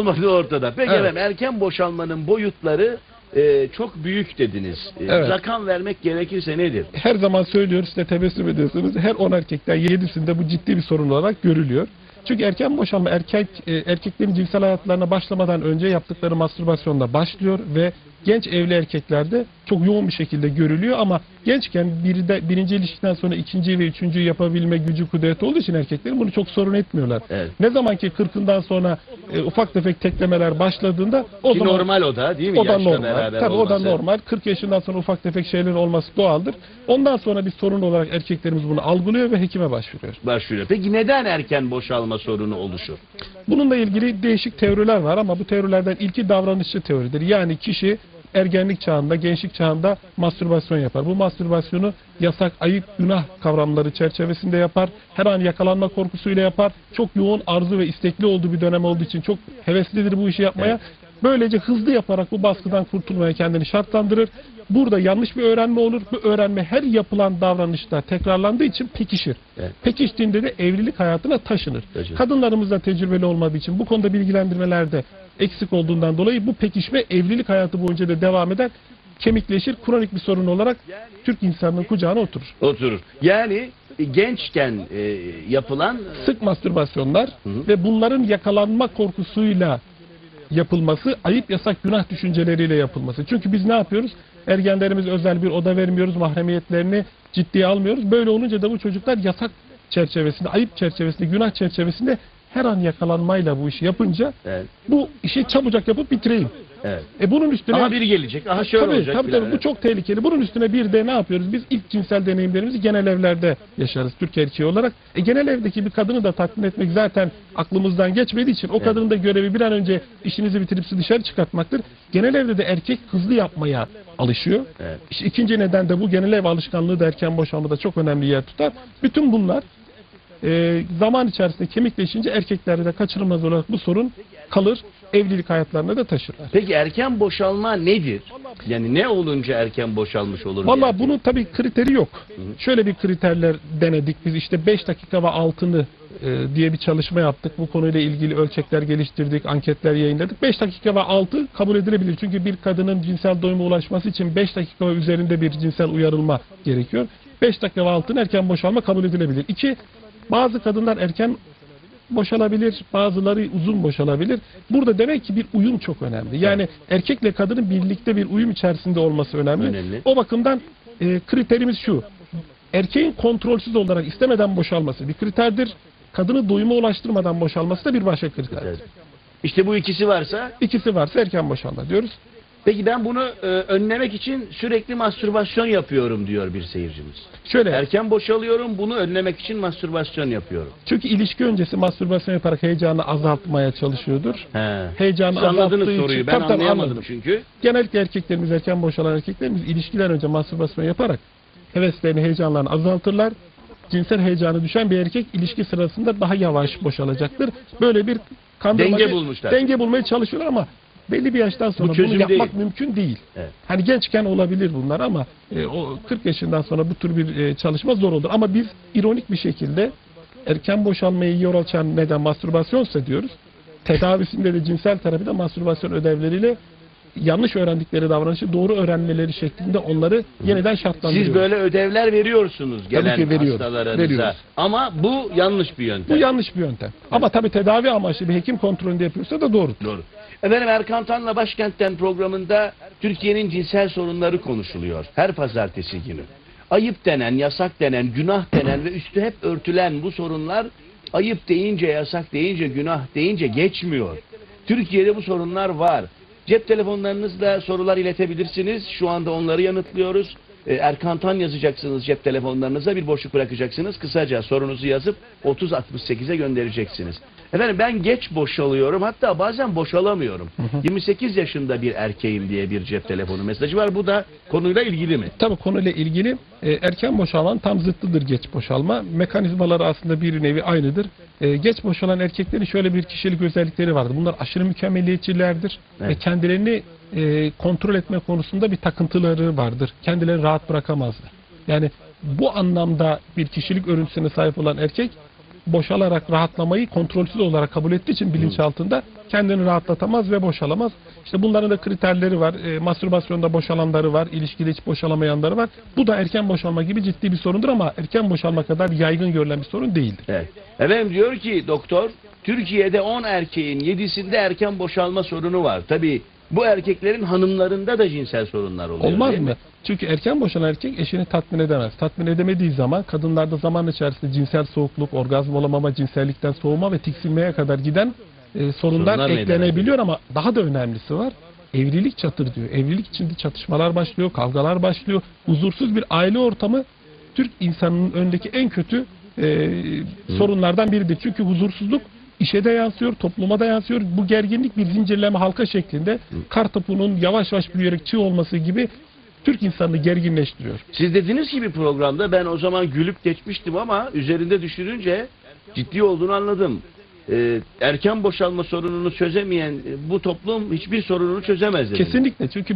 olmadığı ortada. Peki Evet. efendim erken boşalmanın boyutları e, çok büyük dediniz. E, Evet. Rakam vermek gerekirse nedir? Her zaman söylüyoruz size tebessüm ediyorsunuz. Her 10 erkekten 7'sinde bu ciddi bir sorun olarak görülüyor. Çünkü erken boşalma erkek e, erkeklerin cinsel hayatlarına başlamadan önce yaptıkları mastürbasyonda başlıyor ve genç evli erkeklerde çok yoğun bir şekilde görülüyor ama gençken bir de, birinci ilişkiden sonra ikinci ve üçüncüyü yapabilme gücü kudreti olduğu için erkeklerin bunu çok sorun etmiyorlar. Evet. Ne zaman ki 40'ından sonra e, ufak tefek teklemeler başladığında o Ki zaman normal o da değil mi? o da Yaşla normal. Tabii o da olması. normal. 40 yaşından sonra ufak tefek şeyler olması doğaldır. Ondan sonra bir sorun olarak erkeklerimiz bunu algılıyor ve hekime başvuruyor. Başlıyor. Peki neden erken boşalma sorunu oluşur? Bununla ilgili değişik teoriler var ama bu teorilerden ilki davranışçı teoridir. Yani kişi ergenlik çağında, gençlik çağında mastürbasyon yapar. Bu mastürbasyonu yasak, ayıp, günah kavramları çerçevesinde yapar. Her an yakalanma korkusuyla yapar. Çok yoğun arzu ve istekli olduğu bir dönem olduğu için çok heveslidir bu işi yapmaya. Böylece hızlı yaparak bu baskıdan kurtulmaya kendini şartlandırır. Burada yanlış bir öğrenme olur. Bu öğrenme her yapılan davranışta tekrarlandığı için pekişir. Evet. Pekiştiğinde de evlilik hayatına taşınır. Taşınır. Kadınlarımız da tecrübeli olmadığı için bu konuda bilgilendirmelerde eksik olduğundan dolayı bu pekişme evlilik hayatı boyunca da devam eder. Kemikleşir, kronik bir sorun olarak Türk insanının kucağına oturur. Oturur. Yani e, gençken e, yapılan Sık mastürbasyonlar Hı hı. ve bunların yakalanma korkusuyla yapılması, ayıp yasak günah düşünceleriyle yapılması. Çünkü biz ne yapıyoruz? Ergenlerimiz özel bir oda vermiyoruz, mahremiyetlerini ciddiye almıyoruz. Böyle olunca da bu çocuklar yasak çerçevesinde, ayıp çerçevesinde, günah çerçevesinde her an yakalanmayla bu işi yapınca evet, bu işi çabucak yapıp bitireyim. evet. E bunun üstüne Aha biri gelecek. Aha şöyle tabii, olacak. tabii, tabii, bu çok tehlikeli. Bunun üstüne bir de ne yapıyoruz? Biz ilk cinsel deneyimlerimizi genel evlerde yaşarız Türk erkeği olarak. E, genel evdeki bir kadını da tatmin etmek zaten aklımızdan geçmediği için o kadının da görevi bir an önce işinizi bitirip sizi dışarı çıkartmaktır. Genel evde de erkek hızlı yapmaya alışıyor. Evet. İşte ikinci neden de bu genel ev alışkanlığı da erken boşanmada çok önemli yer tutar. Bütün bunlar e, zaman içerisinde kemikleşince erkeklerde de kaçınılmaz olarak bu sorun kalır. Evlilik hayatlarına da taşırlar. Peki erken boşalma nedir? Yani ne olunca erken boşalmış olur? Valla bunun tabii kriteri yok. Şöyle bir kriterler denedik biz işte 5 dakika ve altını e, diye bir çalışma yaptık. Bu konuyla ilgili ölçekler geliştirdik, anketler yayınladık. 5 dakika ve altı kabul edilebilir. Çünkü bir kadının cinsel doyuma ulaşması için 5 dakika ve üzerinde bir cinsel uyarılma gerekiyor. 5 dakika ve altın erken boşalma kabul edilebilir. İki, bazı kadınlar erken boşalabilir, bazıları uzun boşalabilir. Burada demek ki bir uyum çok önemli. Yani erkekle kadının birlikte bir uyum içerisinde olması önemli. Önemli. O bakımdan e, kriterimiz şu. Erkeğin kontrolsüz olarak istemeden boşalması bir kriterdir. Kadını doyuma ulaştırmadan boşalması da bir başka kriterdir. Evet. İşte bu ikisi varsa İkisi varsa erken boşalma diyoruz. Peki ben bunu e, önlemek için sürekli mastürbasyon yapıyorum diyor bir seyircimiz. Şöyle Erken boşalıyorum bunu önlemek için mastürbasyon yapıyorum. çünkü ilişki öncesi mastürbasyon yaparak heyecanı azaltmaya çalışıyordur. He. Heyecanı Siz anladınız azalttığı soruyu için ben Tabii, tabii, anlayamadım anladım. çünkü. Genellikle erkeklerimiz erken boşalan erkeklerimiz ilişkiler önce mastürbasyon yaparak heveslerini, heyecanlarını azaltırlar. Cinsel heyecanı düşen bir erkek ilişki sırasında daha yavaş boşalacaktır. Böyle bir kandırmacı Denge bulmuşlar. Denge bulmaya çalışıyorlar ama belli bir yaştan sonra çözüm bunu yapmak değil. mümkün değil. Evet. Hani gençken olabilir bunlar ama e, o 40 yaşından sonra bu tür bir e, çalışma zor olur. Ama biz ironik bir şekilde erken boşalmayı yol açan neden mastürbasyonsa diyoruz. Tedavisinde de cinsel terapide mastürbasyon ödevleriyle yanlış öğrendikleri davranışı doğru öğrenmeleri şeklinde onları yeniden şartlandırıyoruz. Siz böyle ödevler veriyorsunuz gelen ki veriyoruz, hastalarınıza. veriyoruz. Ama bu yanlış bir Bu yöntem. yanlış bir yöntem. Ama tabii tedavi amaçlı bir hekim kontrolünde yapıyorsa da doğru. Doğru. Efendim Erkan Tan'la Başkent'ten programında Türkiye'nin cinsel sorunları konuşuluyor. Her pazartesi günü. Ayıp denen, yasak denen, günah denen ve üstü hep örtülen bu sorunlar ayıp deyince, yasak deyince, günah deyince geçmiyor. Türkiye'de bu sorunlar var. Cep telefonlarınızla sorular iletebilirsiniz. Şu anda onları yanıtlıyoruz. Ee, Erkan Tan yazacaksınız cep telefonlarınıza bir boşluk bırakacaksınız. Kısaca sorunuzu yazıp 3068'e göndereceksiniz. Efendim ben geç boşalıyorum hatta bazen boşalamıyorum. 28 yaşında bir erkeğim diye bir cep telefonu mesajı var. Bu da konuyla ilgili mi? Tabii konuyla ilgili e, erken boşalan tam zıttıdır geç boşalma. Mekanizmaları aslında bir nevi aynıdır. E, geç boşalan erkeklerin şöyle bir kişilik özellikleri vardır. Bunlar aşırı mükemmeliyetçilerdir ve Evet. kendilerini e, kontrol etme konusunda bir takıntıları vardır. Kendilerini rahat bırakamazlar. Yani bu anlamda bir kişilik örüntüsüne sahip olan erkek boşalarak rahatlamayı kontrolsüz olarak kabul ettiği için bilinçaltında kendini rahatlatamaz ve boşalamaz. İşte bunların da kriterleri var. E, mastürbasyonda boşalanları var, ilişkide hiç boşalamayanları var. Bu da erken boşalma gibi ciddi bir sorundur ama erken boşalma kadar yaygın görülen bir sorun değildir. Evet. Efendim diyor ki doktor, Türkiye'de 10 erkeğin 7'sinde erken boşalma sorunu var. Tabi bu erkeklerin hanımlarında da cinsel sorunlar oluyor. Olmaz mı? Çünkü erken boşanan erkek eşini tatmin edemez. Tatmin edemediği zaman kadınlarda zaman içerisinde cinsel soğukluk, orgazm olamama, cinsellikten soğuma ve tiksinmeye kadar giden e, sorunlar Sorunlar eklenebiliyor ama daha da önemlisi var. Evlilik çatır diyor. Evlilik içinde çatışmalar başlıyor, kavgalar başlıyor. Huzursuz bir aile ortamı Türk insanının önündeki en kötü e, sorunlardan biridir. Çünkü huzursuzluk işe de yansıyor, topluma da yansıyor. Bu gerginlik bir zincirleme halka şeklinde kar topunun yavaş yavaş büyüyerek çığ olması gibi Türk insanını gerginleştiriyor. Siz dediniz ki bir programda ben o zaman gülüp geçmiştim ama üzerinde düşününce ciddi olduğunu anladım. Ee, erken boşalma sorununu çözemeyen bu toplum hiçbir sorununu çözemez dediniz. Kesinlikle çünkü